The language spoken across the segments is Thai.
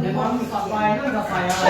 เดี๋ยวมันสับไฟนั่นกับไฟอะไร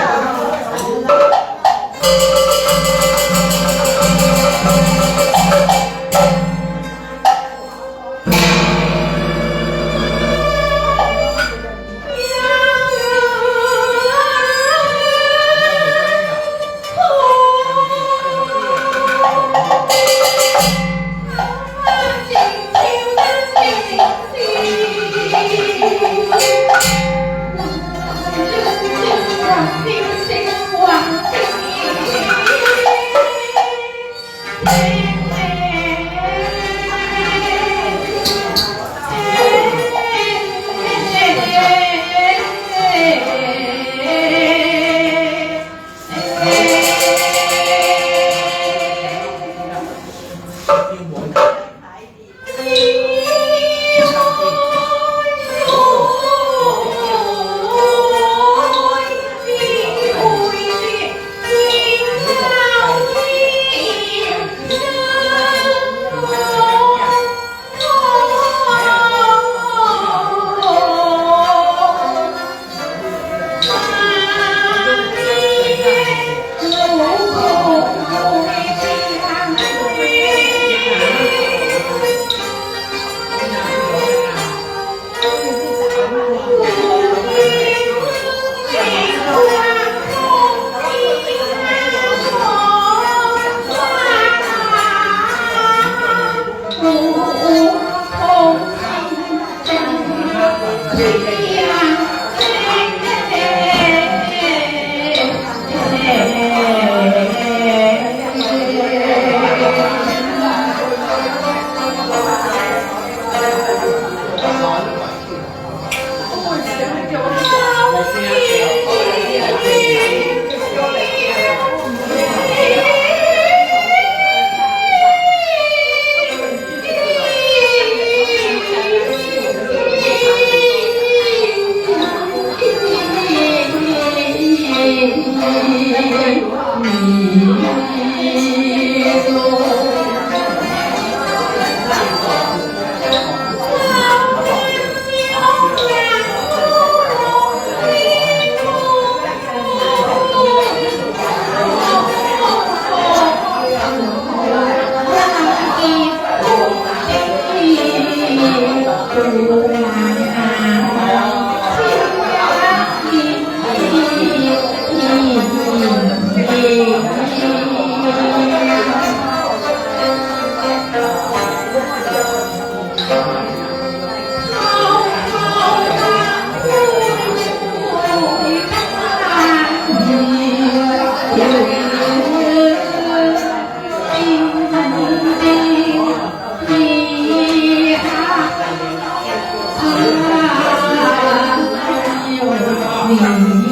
น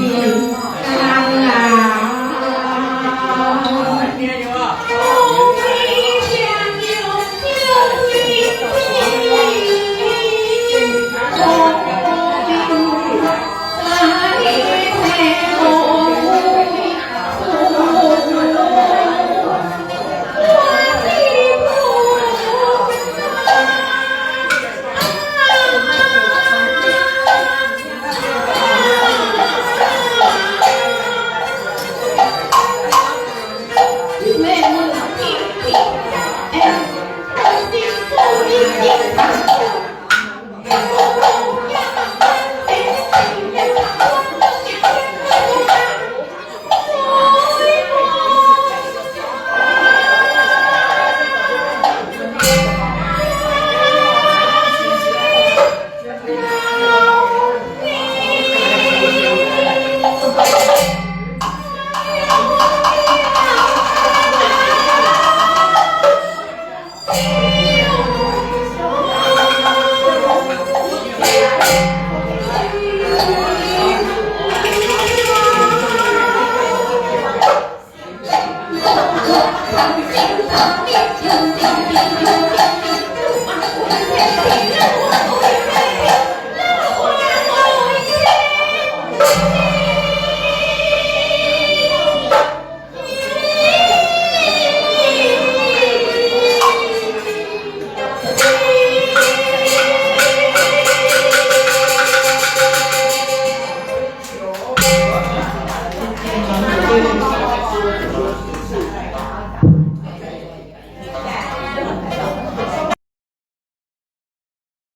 ี่